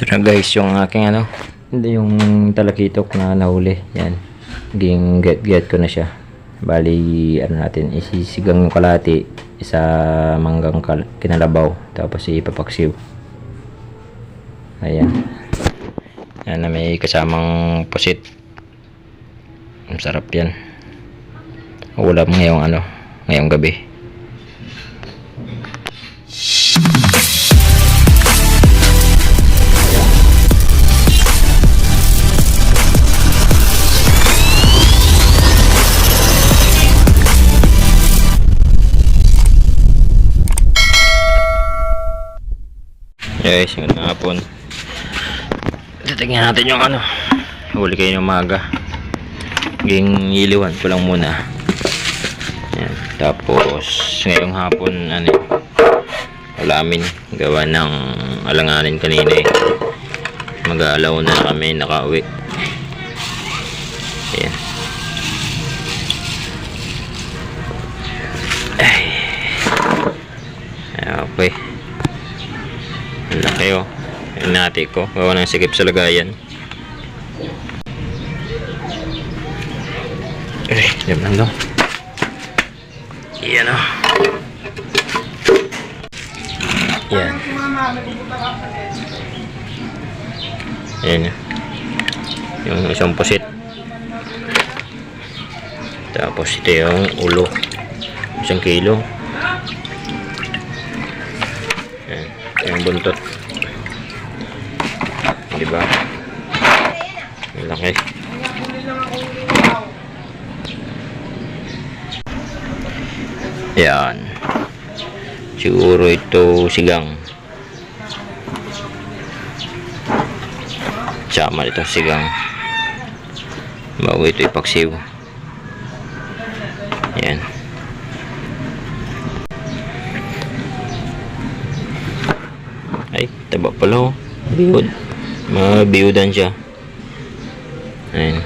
Ito na guys, yung aking ano, hindi yung talakitok na nahuli. Yan. Ging get-get ko na siya. Bali, ano natin, isisigang yung kalati, isa manggang kinalabaw, tapos ipapaksiw. Ayan. Yan na may kasamang pusit. Ang sarap yan. Ulam ngayong ano, ngayong gabi. Guys, yun nga hapon. Titignan natin yung ano. Huli kayo ng umaga. Ging iliwan ko lang muna. Yan. Tapos, ngayong hapon, ano yun, ulamin. Gawa ng alanganin kanina eh. Mag-aalaw na kami nakauwi. Yan. Ay. Okay. Laki oh. Yung nati ko. Gawa ng sikip sa lagayan. Ay, yan lang daw. Yan oh. Yan. Yan oh. Yung isang pusit. Tapos ito yung ulo. Isang kilo. Yung buntot. Diba? Laki. Yan. Siguro ito sigang. Sama ito sigang. Bago ito ipaksiw. Yan. Ay, taba pala oh. Biyod. Mabiyudan siya. Ayan.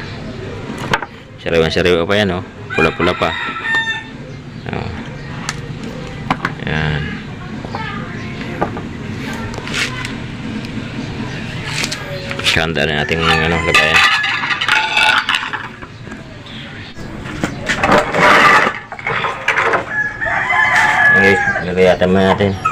Sariwan sariwa pa yan oh. Pula-pula pa. Oh. Ayan. Kanda na natin ano, lagayan. Okay, lagayatan mo natin.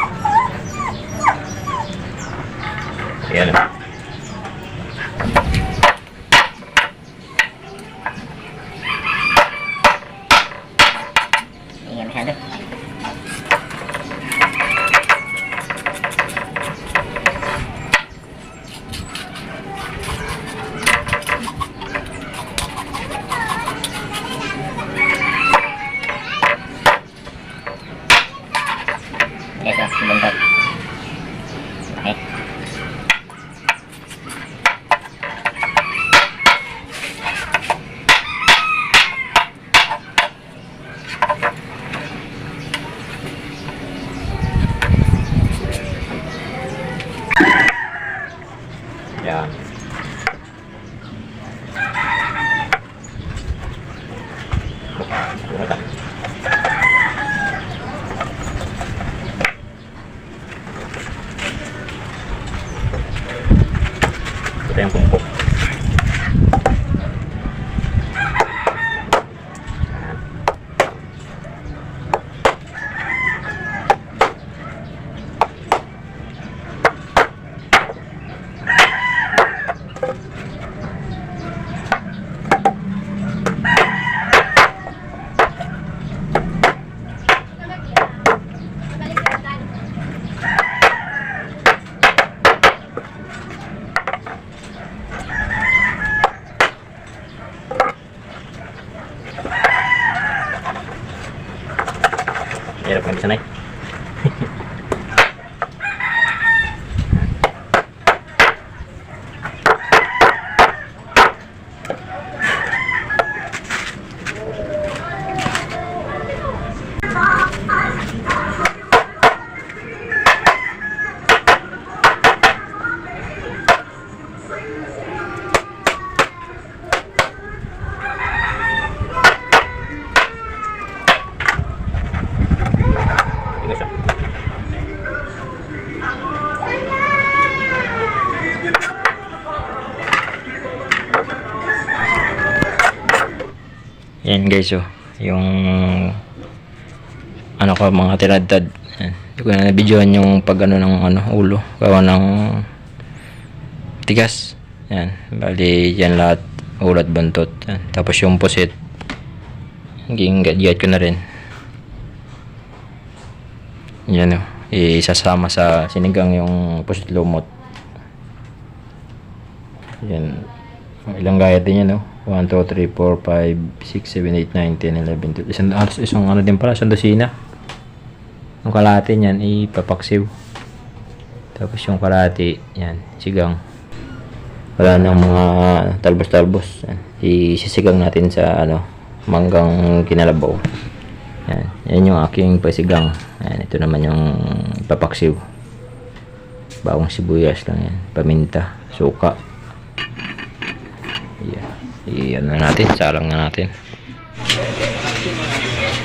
Ito yung disconnect pungpok. Yan guys oh. Yung ano ko mga tiradtad. Yan. Hindi ko na nabidyohan yung pag ano ng ano, ulo. Gawa ng tigas. Yan. Bali yan lahat. Ulat buntot. Yan. Tapos yung pusit. Hinging gadget ko na rin. Yan oh. Isasama sa sinigang yung pusit lumot. Yan. Ilang gaya din yan, no? 1, 2, 3, 4, 5, 6, 7, 8, 9, 10, 11, 12. Isang, isang ano din pala, isang dosina. Yung kalahati niyan, ipapaksiw. Tapos yung kalahati, yan, sigang. Wala nang mga talbos-talbos. Isisigang natin sa, ano, manggang kinalabaw. Yan, yan yung aking pasigang. Yan, ito naman yung ipapaksiw. Bawang sibuyas lang yan. Paminta, suka. Yeah. Iyan na natin, salang na natin.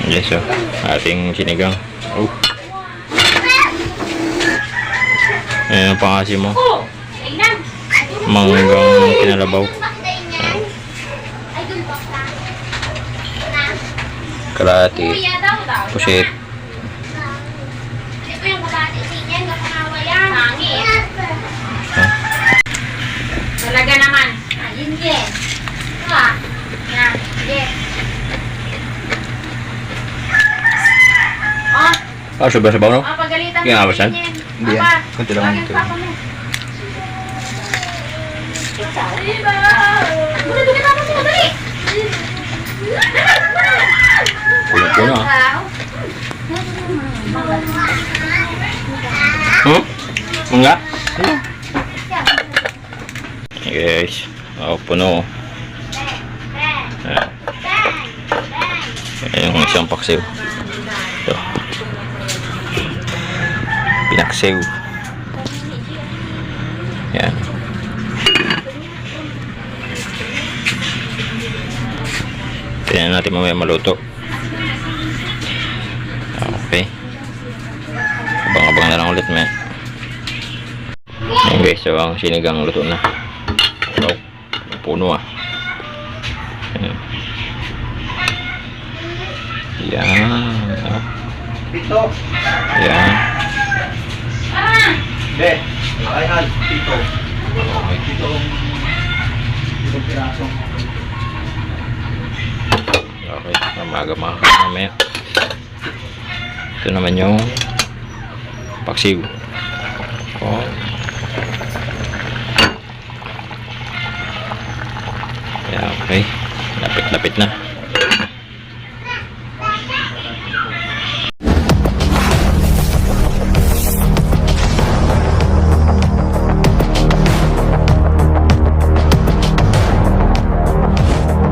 Yes, so, ating sinigang. Oh. Ayan ang pangasi mo. Manggang kinalabaw. Daw. Pusit. Talaga naman. Ayun, Jen. Ah, na, Jen. Oh, Ah, sobrang sabaw no? oh, pagalitan Kaya nga ba siya? Hindi yan. Papa, Kunti lang tawagin ito. dali. Puno-puno ah. Hmm? Mangga? Guys. Oh, puno. Ayan yung isang paksiw. Pinaksiw. Yan. Tingnan natin mamaya maluto. Okay. Abang-abang na lang ulit may. Ayan guys, so ang sinigang luto na. Wow, puno ah. Ayan. Yan. Oh. Pito. Yan. Be. Ayan. Pito. Pito. Pito piraso. Okay, umaga mga mamaya. Ito naman yung paksiw. Oh. Yeah, okay. Lapit-lapit na.